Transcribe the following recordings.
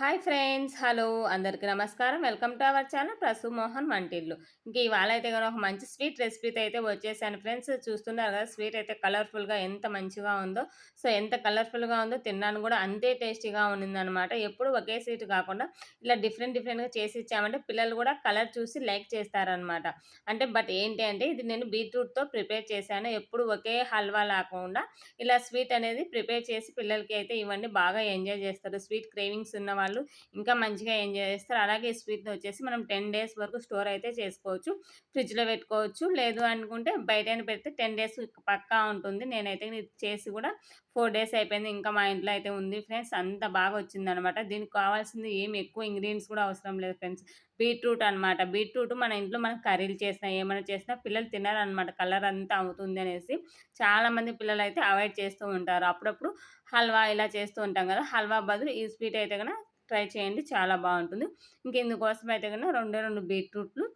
Hi friends hello. అందరికీ నమస్కారం. Welcome to our channel Prasu Mohan వంటిల్లు. ఇంకా ఇవాళ అయితే కనుక ఒక మంచి స్వీట్ రెసిపీతో అయితే వచ్చేసాను ఫ్రెండ్స్. చూస్తున్నారు కదా స్వీట్ అయితే కలర్ఫుల్గా ఎంత మంచిగా ఉందో. సో ఎంత కలర్ఫుల్గా ఉందో తిన్నాను కూడా అంతే టేస్టీగా ఉండిందనమాట ఎప్పుడు ఒకే స్వీట్ కాకుండా ఇలా డిఫరెంట్ డిఫరెంట్గా చేసి ఇచ్చామంటే పిల్లలు కూడా కలర్ చూసి లైక్ చేస్తారనమాట. అంటే బట్ ఏంటి అంటే ఇది నేను బీట్రూట్తో ప్రిపేర్ చేశాను. ఎప్పుడు ఒకే హల్వా లేకుండా ఇలా స్వీట్ అనేది ప్రిపేర్ చేసి పిల్లలకి అయితే ఇవన్నీ బాగా ఎంజాయ్ చేస్తారు. స్వీట్ క్రేవింగ్స్ ఉన్న వాళ్ళు ఇంకా మంచిగా ఎంజాయ్ చేస్తారు అలాగే ఈ స్వీట్ని వచ్చేసి మనం టెన్ డేస్ వరకు స్టోర్ అయితే చేసుకోవచ్చు. ఫ్రిడ్జ్లో పెట్టుకోవచ్చు. లేదు అనుకుంటే బయట పెడితే టెన్ డేస్ పక్కా ఉంటుంది. నేనైతే చేసి కూడా ఫోర్ డేస్ అయిపోయింది. ఇంకా మా ఇంట్లో అయితే ఉంది ఫ్రెండ్స్. అంత బాగా వచ్చిందనమాట. దీనికి కావాల్సింది ఏమి ఎక్కువ ఇంగ్రీడియంట్స్ కూడా అవసరం లేదు ఫ్రెండ్స్. బీట్రూట్ అనమాట. బీట్రూట్ మన ఇంట్లో మనం కర్రీలు చేసినా ఏమైనా చేసినా పిల్లలు తినారనమాట. కలర్ అంతా అవుతుంది అనేసి చాలామంది పిల్లలు అయితే అవాయిడ్ చేస్తూ ఉంటారు. అప్పుడప్పుడు హల్వా ఇలా చేస్తూ ఉంటాం కదా. హల్వా బదులు ఈ స్వీట్ అయితే కనుక ట్రై చేయండి. చాలా బాగుంటుంది. ఇంక ఇందుకోసం అయితే కనుక రెండు రెండు బీట్రూట్లు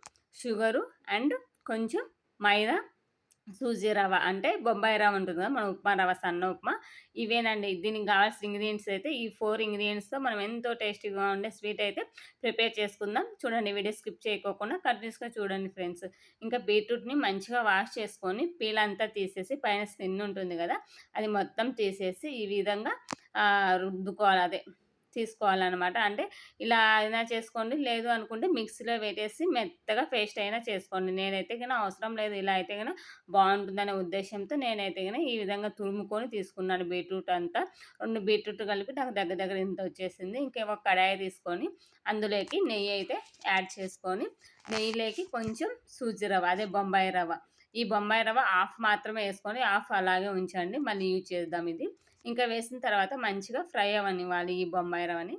షుగరు అండ్ కొంచెం మైదా సూజీ రవ అంటే బొంబాయి రవ ఉంటుంది కదా మన ఉప్మా రవ సన్న ఉప్మా. ఇవేనండి. దీనికి కావాల్సిన ఇంగ్రీడియంట్స్ అయితే ఈ ఫోర్ ఇంగ్రీడియంట్స్తో మనం ఎంతో టేస్టీగా ఉండే స్వీట్ అయితే ప్రిపేర్ చేసుకుందాం. చూడండి వీడియో స్కిప్ చేయకోకుండా కంటిన్యూస్గా చూడండి ఫ్రెండ్స్. ఇంకా బీట్రూట్ని మంచిగా వాష్ చేసుకొని పీల్ అంతా తీసేసి పైన స్కిన్ ఉంటుంది కదా అది మొత్తం తీసేసి ఈ విధంగా రుద్దుకోవాలి. అదే తీసుకోవాలన్నమాట. అంటే ఇలా అయినా చేసుకోండి లేదు అనుకుంటే మిక్సీలో పెట్టేసి మెత్తగా పేస్ట్ అయినా చేసుకోండి. నేనైతే కన్నా అవసరం లేదు ఇలా అయితే కన్నా బాగుంటుందనే ఉద్దేశంతో నేనైతే కన్నా ఈ విధంగా తురుముకొని తీసుకున్నాను బీట్రూట్ అంతా. రెండు బీట్రూట్ కలిపి నాకు దగ్గర దగ్గర ఇంత వచ్చేసింది. ఇంకేమో కడాయి తీసుకొని అందులోకి నెయ్యి అయితే యాడ్ చేసుకొని నెయ్యిలోకి కొంచెం సూజీ రవ్వ అదే బొంబాయి రవ్వ. ఈ బొంబాయి రవ్వ హాఫ్ మాత్రమే వేసుకొని హాఫ్ అలాగే ఉంచండి. మళ్ళీ యూజ్ చేద్దాం ఇది. ఇంకా వేసిన తర్వాత మంచిగా ఫ్రై అవ్వనివ్వాలి ఈ బొంబాయి రవ్వని.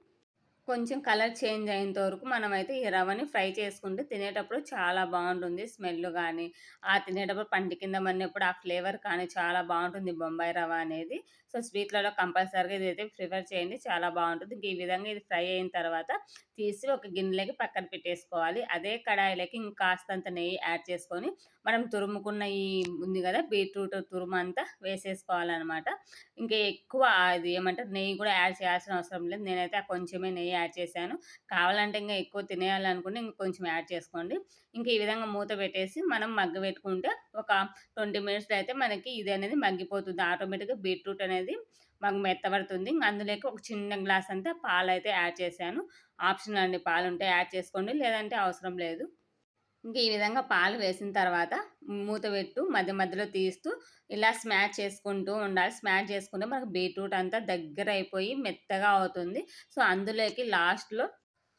కొంచెం కలర్ చేంజ్ అయ్యేంత వరకు మనమైతే ఈ రవ్వని ఫ్రై చేసుకుంటే తినేటప్పుడు చాలా బాగుంటుంది స్మెల్ కానీ ఆ తినేటప్పుడు పంటి కింద మన్నప్పుడు ఆ ఫ్లేవర్ కానీ చాలా బాగుంటుంది బొంబాయి రవ్వ అనేది. సో స్వీట్లలో కంపల్సరీగా ఇదైతే ప్రిఫర్ చేయండి. చాలా బాగుంటుంది. ఇంక ఈ విధంగా ఇది ఫ్రై అయిన తర్వాత తీసి ఒక గిన్నెలోకి పక్కన పెట్టేసుకోవాలి. అదే కడాయిలోకి ఇంకాస్తంత నెయ్యి యాడ్ చేసుకొని మనం తురుముకున్న ఈ ఉంది కదా బీట్రూట్ తురుము అంతా వేసేసుకోవాలన్నమాట. ఇంకా ఎక్కువ అది ఏమంటారు నెయ్యి కూడా యాడ్ చేయాల్సిన అవసరం లేదు. నేనైతే కొంచెమే నెయ్యి యాడ్ చేశాను. కావాలంటే ఇంకా ఎక్కువ తినేయాలనుకుంటే ఇంకా కొంచెం యాడ్ చేసుకోండి. ఇంకా ఈ విధంగా మూత పెట్టేసి మనం మగ్గ పెట్టుకుంటే ఒక ట్వంటీ మినిట్స్లో అయితే మనకి ఇది అనేది మగ్గిపోతుంది. ఆటోమేటిక్గా బీట్రూట్ అనేది మాకు మెత్తబడుతుంది. అందులోకి ఒక చిన్న గ్లాస్ అంతా పాలు అయితే యాడ్ చేశాను. ఆప్షన్ అండి పాలు ఉంటే యాడ్ చేసుకోండి. లేదంటే అవసరం లేదు. ఇంక ఈ విధంగా పాలు వేసిన తర్వాత మూత పెట్టు మధ్య మధ్యలో తీస్తూ ఇలా స్మాష్ చేసుకుంటూ ఉండాలి. స్మాష్ చేసుకుంటే మనకు బీట్రూట్ అంతా దగ్గర అయిపోయి మెత్తగా అవుతుంది. సో అందులోకి లాస్ట్లో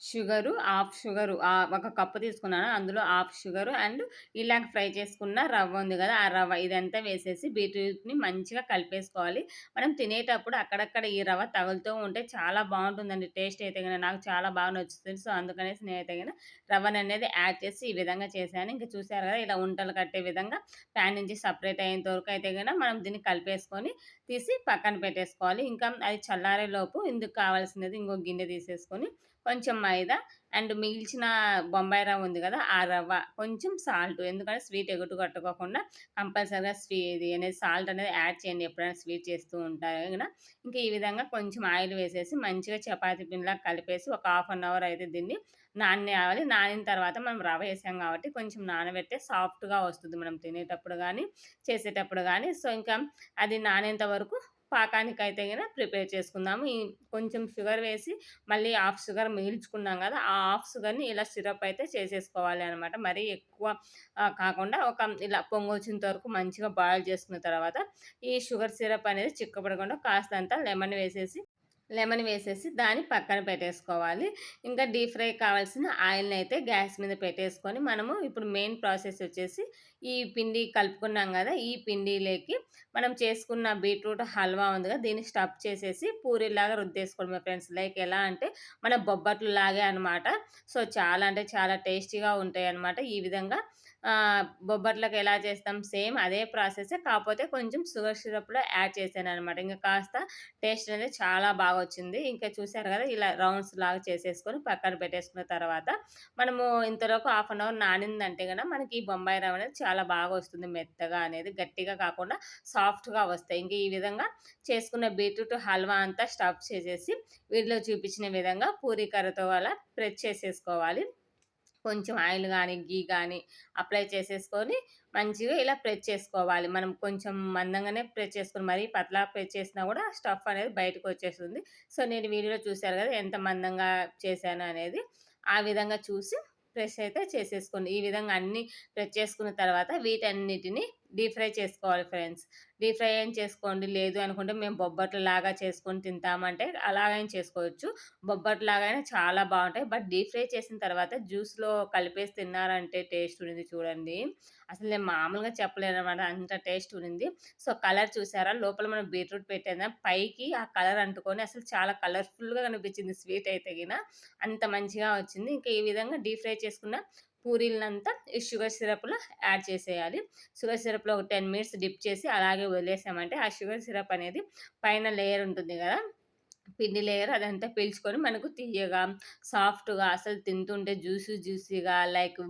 షుగరు హాఫ్ షుగరు. ఒక కప్పు తీసుకున్నాను. అందులో హాఫ్ షుగరు అండ్ ఇలా ఫ్రై చేసుకున్న రవ్వ ఉంది కదా ఆ రవ్వ ఇదంతా వేసేసి బీట్రూట్ని మంచిగా కలిపేసుకోవాలి. మనం తినేటప్పుడు అక్కడక్కడ ఈ రవ్వ తగులుతూ ఉంటే చాలా బాగుంటుందండి. టేస్ట్ అయితే కనుక నాకు చాలా బాగా నచ్చుతుంది. సో అందుకనేసి నేనైతే కనుక రవ్వని అనేది యాడ్ చేసి ఈ విధంగా చేశాను. ఇంకా చూసారు కదా ఇలా ఉంటలు కట్టే విధంగా ప్యాన్ నుంచి సపరేట్ అయ్యేంత వరకు అయితే కనుక మనం దీన్ని కలిపేసుకొని తీసి పక్కన పెట్టేసుకోవాలి. ఇంకా అది చల్లారే లోపు ఇందుకు కావాల్సినది ఇంకో గిన్నె తీసేసుకొని కొంచెం మైదా అండ్ మిగిల్చిన బొంబాయి రవ్వ ఉంది కదా ఆ రవ్వ కొంచెం సాల్ట్ ఎందుకంటే స్వీట్ ఎగుటు కట్టుకోకుండా కంపల్సరీగా స్వీ ఇది అనేది సాల్ట్ అనేది యాడ్ చేయండి ఎప్పుడైనా స్వీట్ చేస్తూ ఉంటారు. కదా ఇంకా ఈ విధంగా కొంచెం ఆయిల్ వేసేసి మంచిగా చపాతి పిండిలా కలిపేసి ఒక హాఫ్ అన్ అవర్ అయితే దీన్ని నానేయాలి నానిన తర్వాత మనం రవ్వ వేసాం కాబట్టి కొంచెం నానబెడితే సాఫ్ట్గా వస్తుంది మనం తినేటప్పుడు కానీ చేసేటప్పుడు కానీ సో ఇంకా అది నానేంత వరకు పాకానికి అయితే కనుక ప్రిపేర్ చేసుకుందాము. ఈ కొంచెం షుగర్ వేసి మళ్ళీ హాఫ్ షుగర్ మిగిల్చుకున్నాం కదా ఆ హాఫ్ షుగర్ని ఇలా సిరప్ అయితే చేసేసుకోవాలి అనమాట మరీ ఎక్కువ కాకుండా ఒక ఇలా పొంగొచ్చేంత వరకు మంచిగా బాయిల్ చేసుకున్న తర్వాత ఈ షుగర్ సిరప్ అనేది చిక్కపడకుండా కాస్తంత లెమన్ వేసేసి లెమన్ వేసేసి దాన్ని పక్కన పెట్టేసుకోవాలి. ఇంకా డీప్ ఫ్రై కావాల్సిన ఆయిల్ని అయితే గ్యాస్ మీద పెట్టేసుకొని మనము ఇప్పుడు మెయిన్ ప్రాసెస్ వచ్చేసి ఈ పిండి కలుపుకున్నాం కదా ఈ పిండిలోకి మనం చేసుకున్న బీట్రూట్ హల్వా ఉంది కదా దీన్ని స్టఫ్ చేసేసి పూరిలాగా రుద్దేసుకోవడం ఫ్రెండ్స్. లైక్ ఎలా అంటే మన బొబ్బట్లు లాగే అనమాట సో చాలా అంటే చాలా టేస్టీగా ఉంటాయి అనమాట ఈ విధంగా బొబ్బట్లకు ఎలా చేస్తాం సేమ్ అదే ప్రాసెస్ కాకపోతే కొంచెం షుగర్ సిరప్‌లో యాడ్ చేశాననమాట. ఇంకా కాస్త టేస్ట్ అనేది చాలా బాగా వచ్చింది ఇంకా చూసారు కదా ఇలా రౌండ్స్ లాగా చేసేసుకొని పక్కన పెట్టేసుకున్న తర్వాత మనము ఇంతలోకి హాఫ్ అన్ అవర్ నానిందంటే గనక మనకి ఈ బొంబాయి రవ్వ అనేది చాలా బాగా వస్తుంది మెత్తగా అనేది. గట్టిగా కాకుండా సాఫ్ట్‌గా వస్తాయి. ఇంక ఈ విధంగా చేసుకున్న బీట్రూట్ హల్వా అంతా స్టఫ్ చేసేసి వీటిలో చూపించిన విధంగా పూరీ కర్రతో అలా ప్రెస్ చేసేసుకోవాలి. కొంచెం ఆయిల్ కానీ గీ కానీ అప్లై చేసేసుకొని మంచిగా ఇలా ప్రెస్ చేసుకోవాలి. మనం కొంచెం మందంగానే ప్రెస్ చేసుకుని మరీ పతలా ప్రెస్ చేసినా కూడా స్టఫ్ అనేది బయటకు వచ్చేస్తుంది సో, నేను వీడియోలో చూశారు కదా ఎంత మందంగా చేశాను అనేది. ఆ విధంగా చూసి ప్రెస్ అయితే చేసేసుకోండి. ఈ విధంగా అన్నీ ప్రెస్ చేసుకున్న తర్వాత వీటన్నిటిని డీప్ ఫ్రై చేసుకోవాలి ఫ్రెండ్స్. డీప్ ఫ్రై ఏం చేసుకోండి. లేదు అనుకుంటే మేము బొబ్బట్లులాగా చేసుకొని తింటామంటే అలాగైనా చేసుకోవచ్చు. బొబ్బట్లులాగైనా చాలా బాగుంటాయి బట్ డీప్ ఫ్రై చేసిన తర్వాత జ్యూస్‌లో కలిపేసి తిన్నారంటే టేస్ట్ ఉంది చూడండి. అసలు నేను మామూలుగా చెప్పలేననమాట. అంత టేస్ట్ ఉంది సో, కలర్ చూసారా? లోపల మనం బీట్రూట్ పెట్టేదా పైకి ఆ కలర్ అంటుకొని అసలు చాలా కలర్‌ఫుల్‌గా కనిపించింది స్వీట్ అయితే గిన. అంత మంచిగా వచ్చింది. ఇంకా ఈ విధంగా డీప్ ఫ్రై చేసుకున్న పూరీలనంతా ఈ షుగర్ సిరప్‌లో యాడ్ చేసేయాలి. షుగర్ సిరప్‌లో ఒక 10 మినిట్స్ డిప్ చేసి అలాగే వదిలేసామంటే ఆ షుగర్ సిరప్ అనేది పైన లేయర్ ఉంటుంది కదా పిండి లేయర్ అదంతా పీల్చుకొని మనకు తియ్యగా, సాఫ్ట్‌గా అసలు తింటుంటే జ్యూసీ జ్యూసీగా లైక్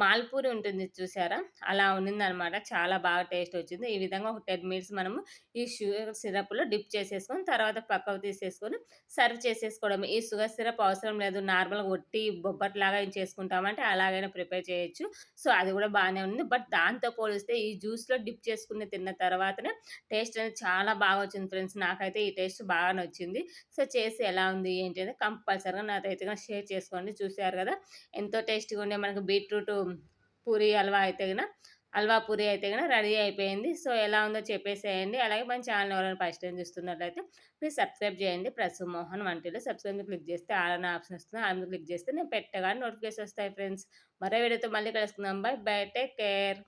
మాల్పూరి ఉంటుంది చూసారా? అలా ఉండిందనమాట. చాలా బాగా టేస్ట్ వచ్చింది. ఈ విధంగా ఒక 10 మినిట్స్ మనము ఈ షుగర్ సిరప్‌లో డిప్ చేసేసుకొని తర్వాత పక్కకు తీసేసుకొని సర్వ్ చేసేసుకోవడమే. ఈ షుగర్ సిరప్ అవసరం లేదు. నార్మల్‌గా ఒట్టి బొబ్బట్లాగా చేసుకుంటామంటే అలాగైనా ప్రిపేర్ చేయొచ్చు. సో, అది కూడా బాగానే ఉంది. బట్ దాంతో పోలిస్తే ఈ జ్యూస్‌లో డిప్ చేసుకుని తిన్న తర్వాతనే టేస్ట్ అనేది చాలా బాగా వచ్చింది ఫ్రెండ్స్. నాకైతే ఈ టేస్ట్ బాగా నచ్చింది. సో, చేసి ఎలా ఉంది ఏంటి అనేది కంపల్సరీగా నాతో అయితే షేర్ చేసుకోండి. చూసారు కదా ఎంతో టేస్టీగా ఉండే మనకు బీట్రూట్ పూరి హల్వా అయితే గిన హల్వా పూరి అయితే గన రెడీ అయిపోయింది. సో, ఎలా ఉందో చెప్పేసేయండి. అలాగే మన ఛానల్ ఎవరైనా ఫస్ట్ టైం చూస్తున్నట్లయితే ప్లీజ్ సబ్స్క్రైబ్ చేయండి. ప్రసు మోహన్ వంటిలో సబ్స్క్రైబ్ క్లిక్ చేస్తే ఆలన ఆప్షన్ వస్తుంది. ఆల్ క్లిక్ చేస్తే నేను పెట్టగానే నోటిఫికేషన్ వస్తాయి ఫ్రెండ్స్. మరో వీడియోతో మళ్ళీ కలుసుకుందాం. Bye bye. Take care.